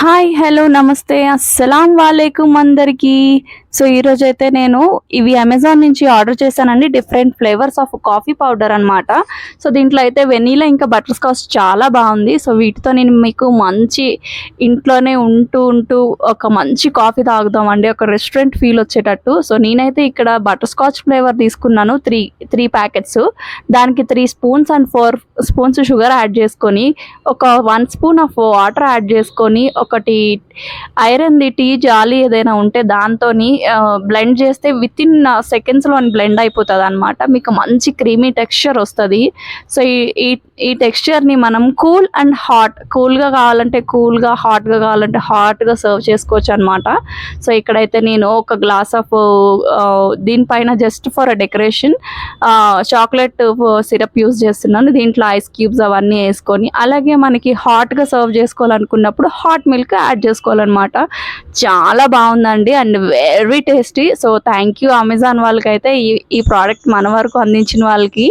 Hi hello నమస్తే. అస్సలం వాలేకుమ్ అందరికీ. సో ఈరోజు అయితే నేను ఇవి అమెజాన్ నుంచి ఆర్డర్ చేశానండి. Different flavours of coffee powder అనమాట సో దీంట్లో అయితే వెనీలా ఇంకా బటర్ స్కాచ్ చాలా బాగుంది. సో వీటితో నేను మీకు మంచి ఇంట్లోనే ఉంటూ ఉంటూ ఒక మంచి కాఫీ తాగుదామండి. ఒక రెస్టారెంట్ ఫీల్ వచ్చేటట్టు. సో నేనైతే ఇక్కడ బటర్ స్కాచ్ ఫ్లేవర్ తీసుకున్నాను. త్రీ త్రీ ప్యాకెట్స్ దానికి three spoons and four spoons sugar add చేసుకొని ఒక one spoon of water add చేసుకొని ఒకటి ఐరన్ది టీ జాలి ఏదైనా ఉంటే దాంతో బ్లెండ్ చేస్తే విత్ ఇన్ సెకండ్స్లో బ్లెండ్ అయిపోతుంది అనమాట మీకు మంచి క్రీమీ టెక్స్చర్ వస్తుంది. సో ఈ ఈ ఈ టెక్స్చర్ని మనం కూల్ అండ్ హాట్ కూల్గా కావాలంటే కూల్గా హాట్గా కావాలంటే హాట్గా సర్వ్ చేసుకోవచ్చు అనమాట సో ఇక్కడైతే నేను ఒక గ్లాస్ ఆఫ్ దీనిపైన just for decoration chocolate syrup use చేస్తున్నాను. దీంట్లో ఐస్ క్యూబ్స్ అవన్నీ వేసుకొని అలాగే మనకి హాట్గా సర్వ్ చేసుకోవాలనుకున్నప్పుడు హాట్ మిల్క్ యాడ్ చేసుకోవాలన్నమాట. చాలా బాగుందండి. And very tasty. So thank you Amazon వాళ్ళకైతే ఈ ఈ ప్రోడక్ట్ మన వరకు అందించిన వాళ్ళకి.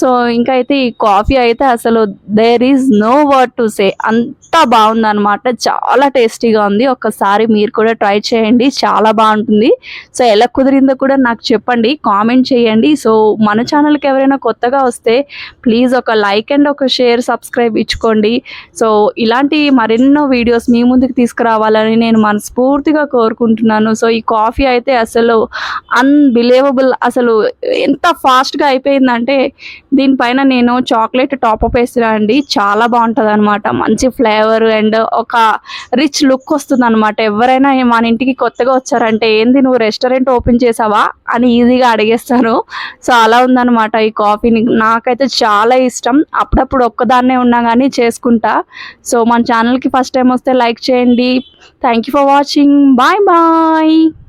సో ఇంకా అయితే ఈ కాఫీ అయితే అసలు there is no word to say అంతా బాగుందనమాట చాలా టేస్టీగా ఉంది. ఒక్కసారి మీరు కూడా ట్రై చేయండి. చాలా బాగుంటుంది. సో ఎలా కుదిరిందో కూడా నాకు చెప్పండి. కామెంట్ చేయండి. సో మన ఛానల్కి ఎవరైనా కొత్తగా వస్తే ప్లీజ్ ఒక లైక్ అండ్ ఒక షేర్ సబ్స్క్రైబ్ ఇచ్చుకోండి. సో ఇలాంటి మరెన్నో వీడియోస్ మీ ముందుకు తీసుకురావాలని నేను మనస్ఫూర్తిగా కోరుకుంటున్నాను. సో ఈ కాఫీ అయితే అసలు అన్బిలీవబుల్ అసలు ఎంత ఫాస్ట్గా అయిపోయిందంటే దీనిపైన నేను చాక్లెట్ టాప్అప్ వేసిన అండి. చాలా బాగుంటుంది అనమాట మంచి ఫ్లేవర్ అండ్ ఒక రిచ్ లుక్ వస్తుంది అనమాట ఎవరైనా మన ఇంటికి కొత్తగా వచ్చారంటే ఏంది నువ్వు రెస్టారెంట్ ఓపెన్ చేసావా? అని ఈజీగా అడిగేస్తారు. సో అలా ఉందనమాట ఈ కాఫీని నాకైతే చాలా ఇష్టం. అప్పుడప్పుడు ఒక్కదాన్నే ఉన్నా కానీ చేసుకుంటా. సో మన ఛానల్కి ఫస్ట్ టైం వస్తే లైక్ చేయండి. Thank you for watching bye bye